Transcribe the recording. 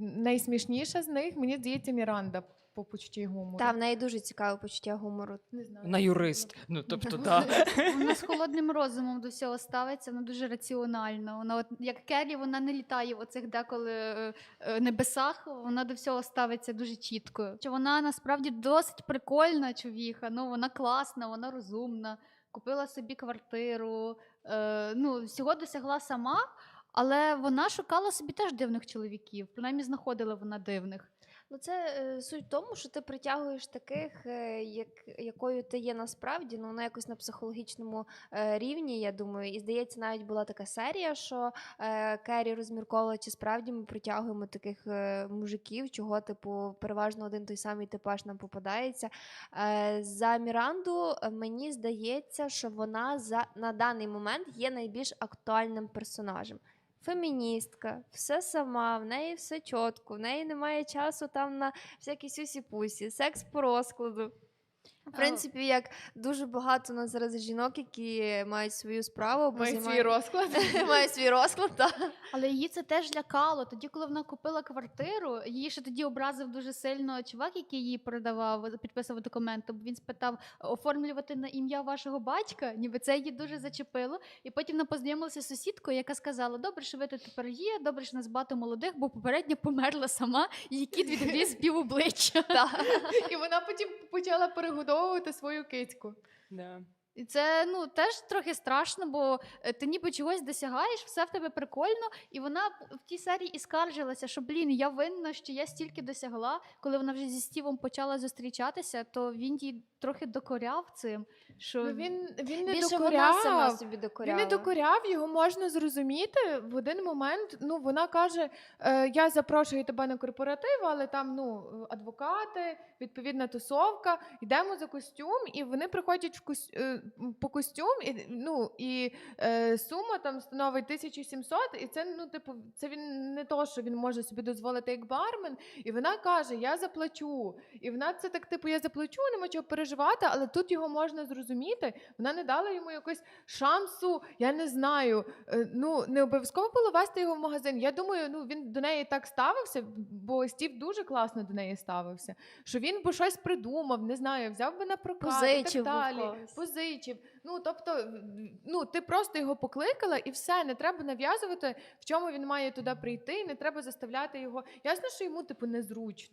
Найсмішніша з них, мені здається, Міранда по почутті гумору. Та в неї дуже цікаве почуття гумору. Не знаю. Вона юрист. Ну тобто, так. Вона з холодним розумом до всього ставиться, вона дуже раціональна. Вона, от, як Келлі, вона не літає в оцих деколи е, е, небесах, вона до всього ставиться дуже чітко. Що вона насправді досить прикольна човіха, ну вона класна, вона розумна, купила собі квартиру, е, ну, всього досягла сама, але вона шукала собі теж дивних чоловіків, принаймні знаходила вона дивних. Ну, це е, суть в тому, що ти притягуєш таких, е, як, якою ти є насправді, ну на якось на психологічному е, рівні, я думаю. І здається, навіть була така серія, що е, Керрі розмірковувала, чи справді ми притягуємо таких е, мужиків, чого, типу, переважно один той самий типаж нам попадається. Е, за Міранду е, мені здається, що вона за на даний момент є найбільш актуальним персонажем. Феміністка, все сама, в неї все чітко, в неї немає часу там на всякі сюсі-пусі, секс по розкладу. В принципі, як дуже багато у нас зараз жінок, які мають свою справу, або Має свій займають- розклад. мають свій розклад. Так. Але її це теж лякало. Тоді, коли вона купила квартиру, її ще тоді образив дуже сильно чувак, який її продавав, підписував документи. Бо він спитав оформлювати на ім'я вашого батька, ніби це її дуже зачепило. І потім вона познайомилася з сусідкою, яка сказала: Добре, що ви тут тепер є, добре, що нас багато молодих, бо попередньо померла сама, і її кіт відгріз пів обличчя. І вона потім почала перегодовувати свою кицьку. Да. І це ну теж трохи страшно, бо е, ти ніби чогось досягаєш, все в тебе прикольно. І вона в тій серії і скаржилася, що блін, я винна, що я стільки досягла. Коли вона вже зі Стівом почала зустрічатися, то він їй трохи докоряв цим. Що Ну, він, він не Більше вона сама докоряв. собі Він не докоряв, його можна зрозуміти. В один момент ну, вона каже: е, Я запрошую тебе на корпоратив, але там ну, адвокати, відповідна тусовка, йдемо за костюм, і вони приходять в кос... е, по костюм, і, ну, і е, сума там становить 1700, і це, ну, типу, це він не то, що він може собі дозволити як бармен. І вона каже: Я заплачу. І вона це так, типу, я заплачу, нема чого переживати, але тут його можна зрозуміти. Вона не дала йому якось шансу, я не знаю. е, Ну, не обов'язково було вести його в магазин. Я думаю, ну він до неї так ставився, бо Стів дуже класно до неї ставився. Що він би щось придумав, не знаю, взяв би на прокат Позичив і так далі. Позичив. Ну тобто, ну ти просто його покликала, і все, не треба нав'язувати, в чому він має туди прийти, не треба заставляти його. Ясно, що йому типу незручно.